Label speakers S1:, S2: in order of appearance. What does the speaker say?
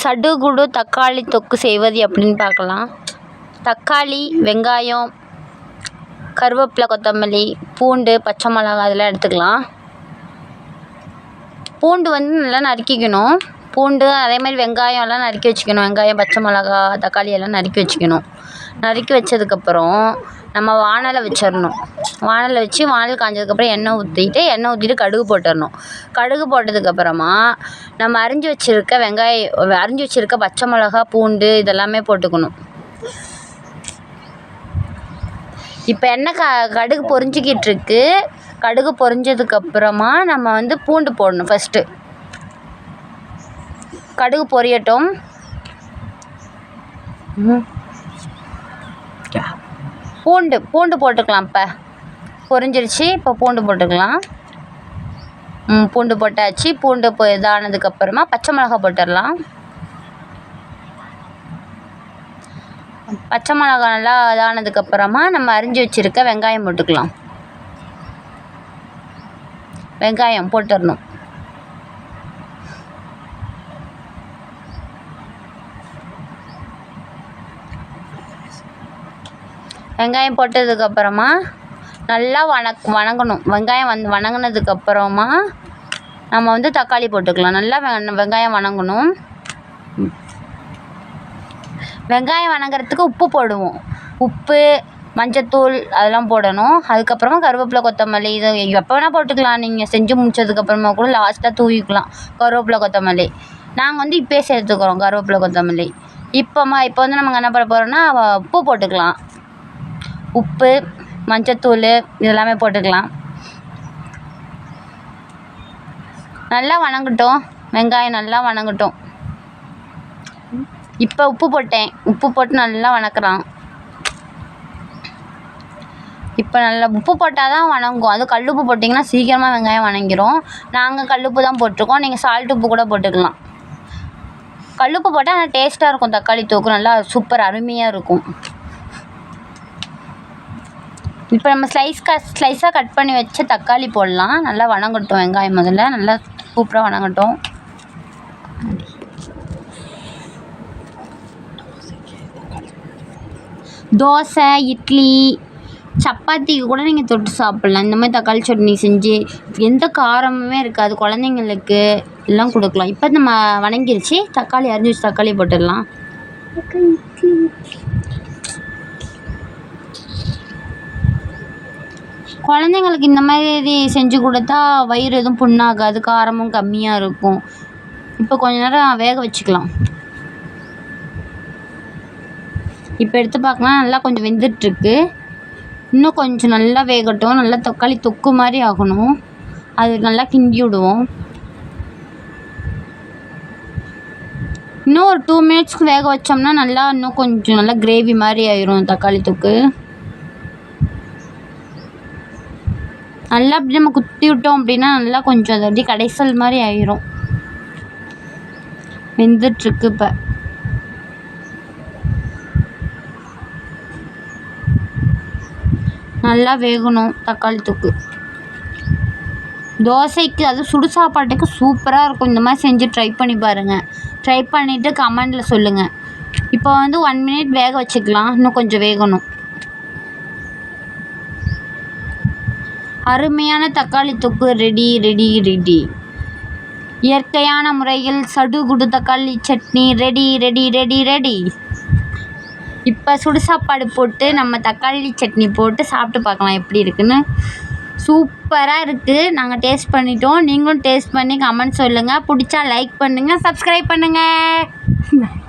S1: சடுகுடு தக்காளி தொக்கு செய்வது எப்படின்னு பார்க்கலாம். தக்காளி வெங்காயம் கருவேப்பிலை கொத்தமல்லி பூண்டு பச்சை மிளகா அதெல்லாம் எடுத்துக்கலாம். பூண்டு வந்து நல்லா நறுக்கிக்கணும். பூண்டு அதே மாதிரி வெங்காயம் எல்லாம் நறுக்கி வச்சுக்கணும். வெங்காயம் பச்சை மிளகா தக்காளி எல்லாம் நறுக்கி வச்சுக்கணும். நறுக்கி வச்சதுக்கப்புறம் நம்ம வாணலை வச்சிடணும். வாணலை வச்சு வாணல் காஞ்சதுக்கப்புறம் எண்ணெய் ஊற்றிட்டு எண்ணெய் ஊற்றிட்டு கடுகு போட்டுடணும். கடுகு போட்டதுக்கப்புறமா நம்ம அரிஞ்சு வச்சுருக்க வெங்காயம் அரிஞ்சு வச்சுருக்க பச்சை மிளகா பூண்டு இதெல்லாமே போட்டுக்கணும். இப்போ எண்ணெய் க கடுகு பொரிஞ்சிக்கிட்டு இருக்கு. கடுகு பொரிஞ்சதுக்கப்புறமா நம்ம வந்து பூண்டு போடணும் ஃபஸ்ட்டு கடுகு பொரியட்டும். ம். பூண்டு பூண்டு போட்டுக்கலாம் இப்போ. பொரிஞ்சிருச்சு இப்போ பூண்டு போட்டுக்கலாம். ம் பூண்டு போட்டாச்சு. பூண்டு இப்போ இதானதுக்கப்புறமா பச்சை மிளகா போட்டுடலாம். பச்சை மிளகா நல்லா இதானதுக்கப்புறமா நம்ம அரிஞ்சு வச்சுருக்க வெங்காயம் போட்டுக்கலாம். வெங்காயம் போட்டுடணும். வெங்காயம் போட்டதுக்கப்புறமா நல்லா வணக் வணங்கணும். வெங்காயம் வந்து வணங்கினதுக்கப்புறமா நம்ம வந்து தக்காளி போட்டுக்கலாம். நல்லா வெ வெங்காயம் வணங்கணும். வெங்காயம் வணங்குறதுக்கு உப்பு போடுவோம். உப்பு மஞ்சத்தூள் அதெல்லாம் போடணும். அதுக்கப்புறமா கருவேப்பிலை கொத்தமல்லி இது எப்போ வேணால் போட்டுக்கலாம். நீங்கள் செஞ்சு முடிச்சதுக்கப்புறமா கூட லாஸ்ட்டாக தூவிக்கலாம். கருவேப்பிலை கொத்தமல்லி. நாங்கள் வந்து இப்போயே சேர்த்துக்கிறோம் கருவேப்பிலை கொத்தமல்லி. இப்போமா இப்போ வந்து நம்ம என்ன பண்ண போகிறோம்னா உப்பு போட்டுக்கலாம். உப்பு மஞ்சத்தூள் இதெல்லாமே போட்டுக்கலாம். நல்லா வணங்கட்டும். வெங்காயம் நல்லா வணங்கட்டும். இப்போ உப்பு போட்டேன். உப்பு போட்டு நல்லா வணக்கிறான். இப்போ நல்லா உப்பு போட்டால் தான் வணங்கும். அது உப்பு போட்டிங்கன்னா சீக்கிரமாக வெங்காயம் வணங்கிரும். நாங்கள் கல் உப்பு தான் போட்டிருக்கோம். நீங்கள் சால்ட் உப்பு கூட போட்டுக்கலாம். கல் உப்பு போட்டால் நல்லா டேஸ்ட்டாக இருக்கும். தக்காளி தூக்கு நல்லா சூப்பர் அருமையாக இருக்கும். இப்போ நம்ம ஸ்லைஸ் க ஸ்லைஸாக கட் பண்ணி வச்ச தக்காளி போடலாம். நல்லா வணங்கட்டும் வெங்காயம் முதல்ல. நல்லா சூப்பராக வணங்கட்டும். தோசை இட்லி சப்பாத்திக்கு கூட நீங்கள் தொட்டு சாப்பிட்லாம். இந்த மாதிரி தக்காளி சட்னி செஞ்சு எந்த காரமுமே இருக்காது. குழந்தைங்களுக்கு எல்லாம் கொடுக்கலாம். இப்போ நம்ம வணங்கிருச்சு. தக்காளி அரிஞ்சு வச்சு தக்காளி போட்டுடலாம். குழந்தைங்களுக்கு இந்த மாதிரி செஞ்சு கொடுத்தா வயிறு எதுவும் புண்ணாகாது காரமும் கம்மியாக இருக்கும். இப்போ கொஞ்ச நேரம் வேக வச்சுக்கலாம். இப்போ எடுத்து பார்க்கலாம் நல்லா கொஞ்சம் வெந்துட்டுருக்கு. இன்னும் கொஞ்சம் நல்லா வேகட்டும் நல்லா தக்காளி தொக்கு மாதிரி ஆகணும். அது நல்லா கிண்டி விடுவோம். இன்னும் ஒரு டூ மினிட்ஸ்க்கு வேக வச்சோம்னா நல்லா இன்னும் கொஞ்சம் நல்லா கிரேவி மாதிரி ஆயிரும் தக்காளி தொக்கு. நல்லா அப்படி நம்ம குத்தி விட்டோம் அப்படின்னா நல்லா கொஞ்சம் அது அப்படியே கடைசல் மாதிரி ஆயிரும். வெந்துட்டுருக்கு இப்போ. நல்லா வேகணும் தக்காளி தொக்கு. தோசைக்கு அது சுடு சாப்பாட்டுக்கு சூப்பராக இருக்கும். இந்த மாதிரி செஞ்சு ட்ரை பண்ணி பாருங்கள் ட்ரை பண்ணிவிட்டு கமெண்டில் சொல்லுங்கள் இப்போ வந்து ஒன் மினிட் வேக வச்சுக்கலாம். இன்னும் கொஞ்சம் வேகணும். அருமையான தக்காளி தொக்கு ரெடி ரெடி ரெடி இயற்கையான முறையில் சடுகுடு தக்காளி சட்னி ரெடி ரெடி ரெடி ரெடி இப்போ சுடு சாப்பாடு போட்டு நம்ம தக்காளி சட்னி போட்டு சாப்பிட்டு பார்க்கலாம் எப்படி இருக்குன்னு. சூப்பராக இருக்குது நாங்கள் டேஸ்ட் பண்ணிட்டோம். நீங்களும் டேஸ்ட் பண்ணி கமெண்ட் சொல்லுங்கள் பிடிச்சா லைக் பண்ணுங்கள் சப்ஸ்கிரைப் பண்ணுங்கள்